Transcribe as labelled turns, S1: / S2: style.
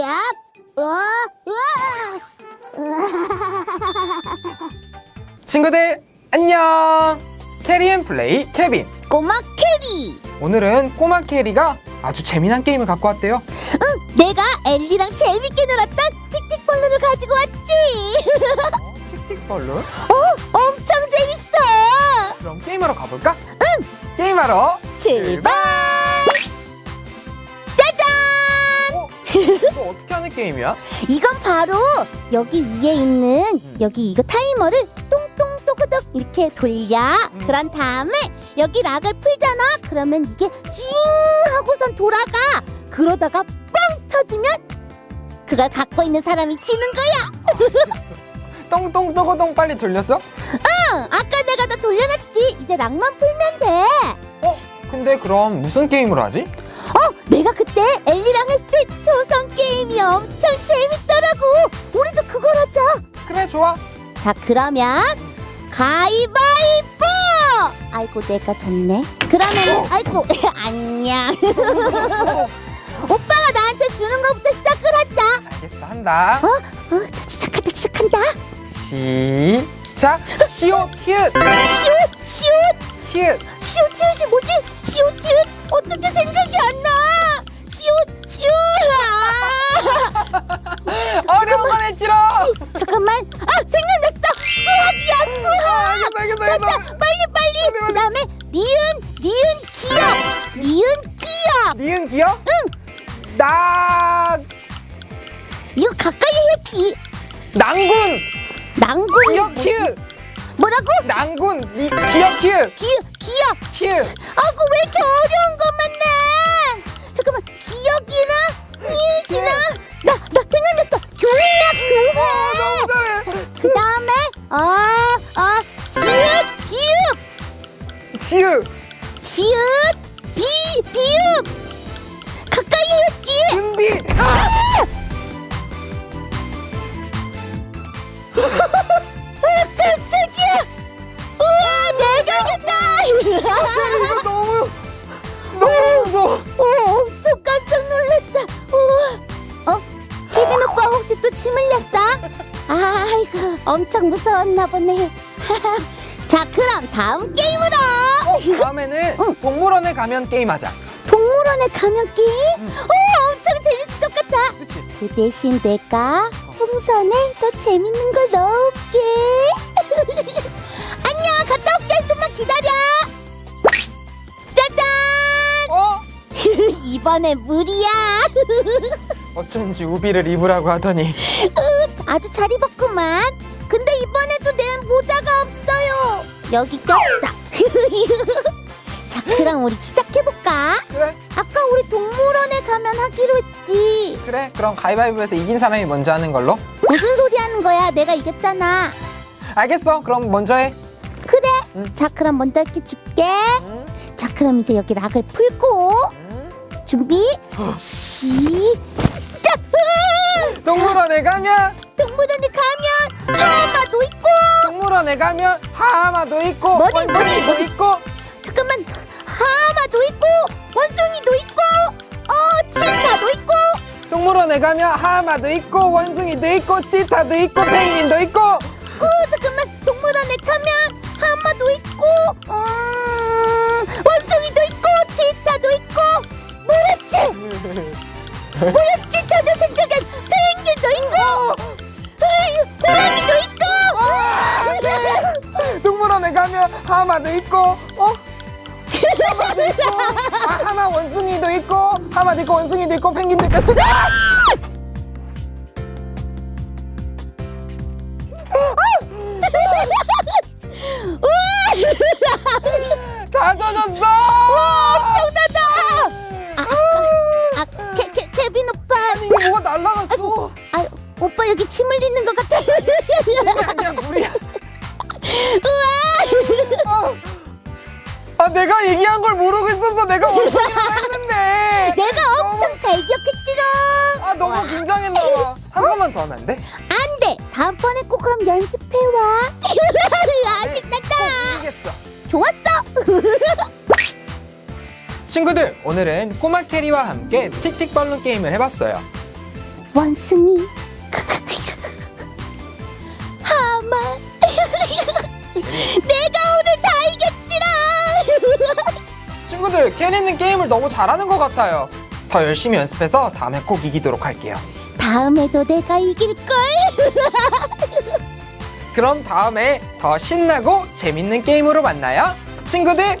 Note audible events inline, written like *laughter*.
S1: 야, 어, 우와,
S2: 친구들 안녕 캐리앤 플레이 케빈
S1: 꼬마 캐리.
S2: 오늘은 꼬마 캐리가 아주 재미난 게임을 갖고 왔대요
S1: 응, 내가 엘리랑 재밌게 놀았던 틱틱볼루를 가지고 왔지.
S2: 어, 틱틱 벌룬
S1: 어, 엄청 재밌어.
S2: 그럼 게임하러 가볼까? 응 게임하러
S1: 출발.
S2: 어떻게 하는 게임이야?
S1: 이건 바로 여기 위에 있는
S2: 음.
S1: 여기 이거 타이머를 똥똥 또그덕 이렇게 돌려.
S2: 음.
S1: 그런 다음에 여기 락을 풀잖아. 그러면 이게 찡 하고선 돌아가. 그러다가 뻥 터지면 그걸 갖고 있는 사람이 지는 거야. *laughs*
S2: 똥똥똥똥 빨리 돌렸어?
S1: 응, 아까 내가 다 돌려놨지. 이제 락만 풀면 돼.
S2: 어? 근데 그럼 무슨 게임을 하지?
S1: 어, 내가 그때 엘리랑 했을 때 조선 게임이 엄청 재밌더라고. 우리도 그걸 하자.
S2: 그래 좋아
S1: 자, 그러면 가위바위보. 아이고, 내가 졌네. 그러면은 아이고, *laughs* 안녕. *laughs* 오빠가 나한테 주는 것부터 시작을 하자.
S2: 알겠어 한다
S1: 어, 어, 자, 시작한다, 시작한다.
S2: 시작 시옷 히읗
S1: 시옷, 시옷,
S2: 히읗
S1: 시옷, 시옷이 뭐지? 시옷, 시옷. 어떻게 생각 잠깐만. 아, 생각났어. 수학이야, 수학.
S2: 알겠어 알겠어
S1: 자,
S2: 알겠어
S1: 자, 빨리 빨리. 그다음에 니은, 니은 기억, 니은 기억.
S2: 니은 기억? 응 나...
S1: 이거 가까이 해 기.
S2: 낭군. 기억
S1: 뭐-
S2: 히읗
S1: 뭐라고?
S2: 낭군 니, 기억 히읗
S1: 기, 기억.
S2: 히읗
S1: 아고 왜 이렇게 지읒
S2: 지읒,
S1: 비, 비읍. 가까이 했기.
S2: 준비 아!
S1: 아, 깜짝이야. 우와, 내가 이겼다.
S2: 이거 너무 너무 무서워
S1: 오, 엄청 깜짝 놀랐다. 우와. 어? 케빈 오빠 혹시 또 침 흘렸어? 아이고, 엄청 무서웠나 보네. *laughs* 자, 그럼 다음.
S2: 어, 다음에는
S1: 응.
S2: 동물원에 가면 게임하자
S1: 동물원에 가면 게임?
S2: 응.
S1: 오, 엄청 재밌을 것 같아.
S2: 그치?
S1: 그 대신 내가 풍선에 더 재밌는 걸 넣을게. *laughs* 안녕, 갔다 올게. 좀만 기다려. 짜잔!
S2: 어? *laughs*
S1: 이번엔 물이야. *laughs*
S2: 어쩐지 우비를 입으라고 하더니
S1: 아주 잘 입었구만. 근데 이번에도 내 모자가 없어요. 여기 꼈다. 자, 그럼 우리 시작해볼까?
S2: 그래
S1: 아까 우리 동물원에 가면 하기로 했지.
S2: 그래 그럼 가위바위보에서 이긴 사람이 먼저 하는 걸로
S1: 무슨 소리 하는 거야? 내가 이겼잖아.
S2: 알겠어 그럼 먼저 해
S1: 그래.
S2: 응.
S1: 자, 그럼 먼저 이렇게 줄게.
S2: 응?
S1: 자, 그럼 이제 여기 락을 풀고
S2: 응?
S1: 준비. 시작. 으아!
S2: 동물원에 가면
S1: 동물원에 가면 하마도 있고.
S2: 동물원에 가면 하마도 있고
S1: 머리,
S2: 원숭이도
S1: 머리, 머리.
S2: 있고
S1: 잠깐만. 하마도 있고 원숭이도 있고 어 치타도 있고.
S2: 동물원에 가면 하마도 있고 원숭이도 있고 치타도 있고 펭귄도 있고.
S1: 어 잠깐만. 동물원에 가면 하마도 있고 음 원숭이도 있고 치타도 있고. 뭐였지? 뭐였지? 생각이 안 펭귄도 있고 아유 호랑이도 있고.
S2: 동물원에 가면 하마도 있고 어? 하마도 있고 아, 하마 원숭이도 있고 하마도 있고 원숭이도 있고 펭귄도 있고 치타 다 젖었어 있었어 내가 원숭이라고 했는데.
S1: 내가 엄청 잘 기억했지롱.
S2: 아 너무
S1: 와.
S2: 긴장했나 봐. 한 번만 더 하면 안 돼?
S1: 안 돼. 다음번에 꼭 그럼 연습해와. *laughs* 아
S2: 이겼어.
S1: 좋았어. *laughs*
S2: 친구들 오늘은 꼬마 캐리와 함께 틱틱 발룬 게임을 해봤어요.
S1: 원숭이
S2: 친구들 캐리는 게임을 너무 잘하는 것 같아요. 더 열심히 연습해서 다음에 꼭 이기도록 할게요.
S1: 다음에도 내가 이길걸 *laughs*
S2: 그럼 다음에 더 신나고 재밌는 게임으로 만나요. 친구들